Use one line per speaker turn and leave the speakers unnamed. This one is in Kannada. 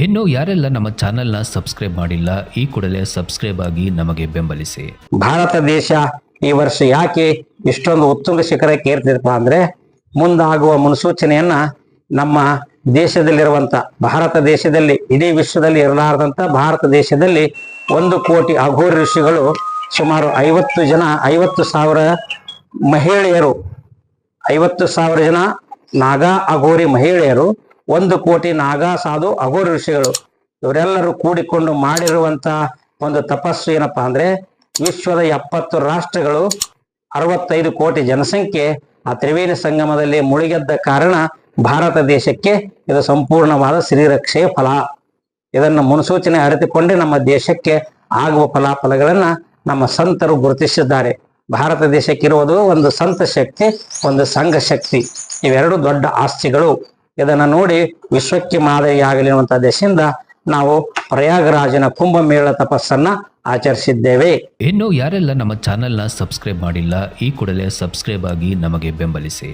ಇನ್ನು ಯಾರೆಲ್ಲ ನಮ್ಮ ಚಾನೆಲ್ನ ಸಬ್ಸ್ಕ್ರೈಬ್ ಮಾಡಿಲ್ಲ, ಈ ಕೂಡಲೇ ಸಬ್ಸ್ಕ್ರೈಬ್ ಆಗಿ ನಮಗೆ ಬೆಂಬಲಿಸಿ.
ಭಾರತ ದೇಶ ಈ ವರ್ಷ ಯಾಕೆ ಇಷ್ಟೊಂದು ಉತ್ತುಂಗ ಶಿಖರಕ್ಕೆ ಏರ್ತಿದಪ್ಪ ಅಂದ್ರೆ, ಮುಂದಾಗುವ ಮುನ್ಸೂಚನೆಯನ್ನ ನಮ್ಮ ದೇಶದಲ್ಲಿರುವಂತ, ಭಾರತ ದೇಶದಲ್ಲಿ, ಇಡೀ ವಿಶ್ವದಲ್ಲಿ ಇರಲಾರದಂತ ಭಾರತ ದೇಶದಲ್ಲಿ ಒಂದು ಕೋಟಿ ಅಘೋರಿ ಋಷಿಗಳು ಸುಮಾರು ಐವತ್ತು ಜನ, ಐವತ್ತು ಸಾವಿರ ಮಹಿಳೆಯರು, ಐವತ್ತು ಸಾವಿರ ಜನ ನಾಗಾ ಅಘೋರಿ ಮಹಿಳೆಯರು ಒಂದು ಕೋಟಿ ನಾಗಾ ಸಾಧು ಅಘೋರಿ ಋಷಿಗಳು ಇವರೆಲ್ಲರೂ ಕೂಡಿಕೊಂಡು ಮಾಡಿರುವಂತ ಒಂದು ತಪಸ್ಸು ಏನಪ್ಪಾ ಅಂದ್ರೆ ವಿಶ್ವದ ಎಪ್ಪತ್ತು ರಾಷ್ಟ್ರಗಳು ಅರವತ್ತೈದು ಕೋಟಿ ಜನಸಂಖ್ಯೆ ಆ ತ್ರಿವೇಣಿ ಸಂಗಮದಲ್ಲಿ ಮುಳುಗೆದ್ದ ಕಾರಣ ಭಾರತ ದೇಶಕ್ಕೆ ಇದು ಸಂಪೂರ್ಣವಾದ ಶ್ರೀರಕ್ಷೆಯ ಫಲ. ಇದನ್ನು ಮುನ್ಸೂಚನೆ ಅರಿತುಕೊಂಡೇ ನಮ್ಮ ದೇಶಕ್ಕೆ ಆಗುವ ಫಲಾಫಲಗಳನ್ನ ನಮ್ಮ ಸಂತರು ಗುರುತಿಸಿದ್ದಾರೆ. ಭಾರತ ದೇಶಕ್ಕಿರುವುದು ಒಂದು ಸಂತ ಶಕ್ತಿ, ಒಂದು ಸಂಘ ಶಕ್ತಿ. ಇವೆರಡು ದೊಡ್ಡ ಆಸ್ತಿಗಳು. ಇದನ್ನ ನೋಡಿ ವಿಶ್ವಕ್ಕೆ ಮಾದರಿಯಾಗಲಿ ದೇಶದಿಂದ ನಾವು ಪ್ರಯಾಗರಾಜನ ಕುಂಭಮೇಳ ತಪಸ್ಸನ್ನ ಆಚರಿಸಿದ್ದೇವೆ.
ಇನ್ನು ಯಾರೆಲ್ಲ ನಮ್ಮ ಚಾನೆಲ್ನ ಸಬ್ಸ್ಕ್ರೈಬ್ ಮಾಡಿಲ್ಲ, ಈ ಕೂಡಲೇ ಸಬ್ಸ್ಕ್ರೈಬ್ ಆಗಿ ನಮಗೆ ಬೆಂಬಲಿಸಿ.